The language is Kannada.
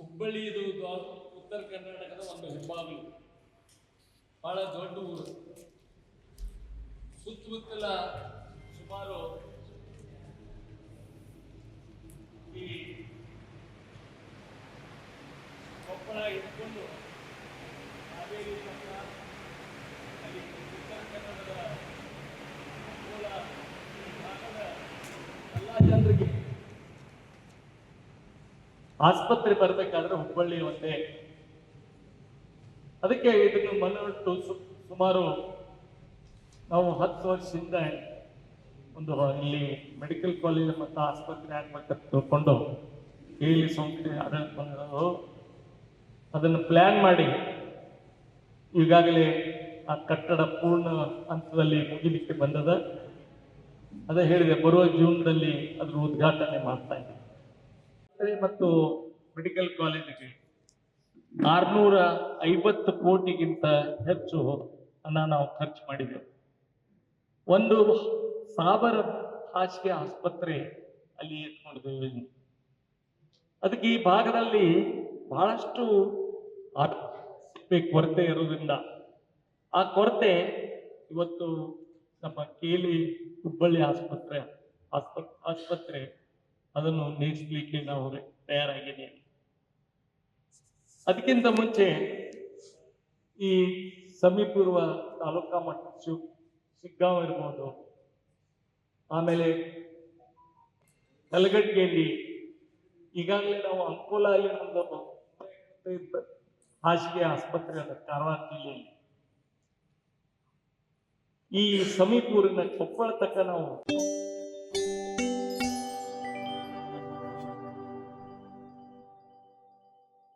ಹುಬ್ಬಳ್ಳಿ ಇದು ದ್ವಾ- ಉತ್ತರ ಕರ್ನಾಟಕದ ಒಂದು ಹೆಬ್ಬಾಗಿಲು ಬಹಳ ದೊಡ್ಡ ಊರು ಸುತ್ತಮುತ್ತಲ ಸುಮಾರು ಈ ಕೊಪ್ಪಳ ಇಟ್ಕೊಂಡು ಹಾವೇರಿ ಪಕ್ಕ ಅಲ್ಲಿ ಉತ್ತರ ಕನ್ನಡದ ಮೂಲ ಈ ಭಾಗದ ಎಲ್ಲ ಜನರಿಗೆ ಆಸ್ಪತ್ರೆ ಬರಬೇಕಾದ್ರೆ ಹುಬ್ಬಳ್ಳಿ ಒಂದೇ. ಅದಕ್ಕೆ ಇದನ್ನು ಮನವಿಟ್ಟು ಸುಮಾರು ನಾವು ಹತ್ತು ವರ್ಷದಿಂದ ಒಂದು ಇಲ್ಲಿ ಮೆಡಿಕಲ್ ಕಾಲೇಜ್ ಮತ್ತು ಆಸ್ಪತ್ರೆ ಆಗ್ಬೇಕಂತ ತಿಳ್ಕೊಂಡು ಇಲ್ಲಿ ಸೋಂಕಿನ ಆಡಳಿತ ಬಂದಿರೋದು ಅದನ್ನು ಪ್ಲ್ಯಾನ್ ಮಾಡಿ ಈಗಾಗಲೇ ಆ ಕಟ್ಟಡ ಪೂರ್ಣ ಹಂತದಲ್ಲಿ ಮುಗಿಲಿಕ್ಕೆ ಬಂದದ. ಅದೇ ಹೇಳಿದೆ, ಬರುವ ಜೂನ್ದಲ್ಲಿ ಅದ್ರ ಉದ್ಘಾಟನೆ ಮಾಡ್ತಾ ಇದ್ದೀವಿ. ಮತ್ತು ಮೆಡಿಕಲ್ ಕಾಲೇಜಿಗೆ ಆರ್ನೂರ ಐವತ್ತು ಕೋಟಿಗಿಂತ ಹೆಚ್ಚು ಹಣ ನಾವು ಖರ್ಚು ಮಾಡಿದ್ದೆವು. ಒಂದು ಸಾಬರ ಖಾಸಗಿ ಆಸ್ಪತ್ರೆ ಅಲ್ಲಿ ಇಟ್ಕೊಂಡಿದ್ದೇವೆ. ಅದಕ್ಕೆ ಈ ಭಾಗದಲ್ಲಿ ಬಹಳಷ್ಟು ಕೊರತೆ ಇರೋದ್ರಿಂದ ಆ ಕೊರತೆ ಇವತ್ತು ನಮ್ಮ ಕೇಲಿ ಹುಬ್ಬಳ್ಳಿ ಆಸ್ಪತ್ರೆ, ಆಸ್ಪ, ಆಸ್ಪತ್ರೆ ಅದನ್ನು ನೀಗಿಸ್ಲಿಕ್ಕೆ ನಾವು ತಯಾರಾಗಿದ್ದೇವೆ. ಅದಕ್ಕಿಂತ ಮುಂಚೆ ಈ ಸಮೀಪಿರುವ ತಾಲೂಕಾ ಮಟ್ಟ ಶಿವ್, ಶಿಗ್ಗಾಂವ್ ಇರ್ಬೋದು. ಆಮೇಲೆ ಕಲಗಟ್ಟಿಯಲ್ಲಿ ಈಗಾಗಲೇ ನಾವು ಅಂಕೋಲ ಅಲ್ಲಿ ನಮ್ದು ಹಾಸಿಗೆ ಆಸ್ಪತ್ರೆ ಅದ ಕಾರವಾರ ಜಿಲ್ಲೆಯಲ್ಲಿ. ಈ ಸಮೀಪೂರಿನ ಕೊಪ್ಪಳ ತಕ್ಕ ನಾವು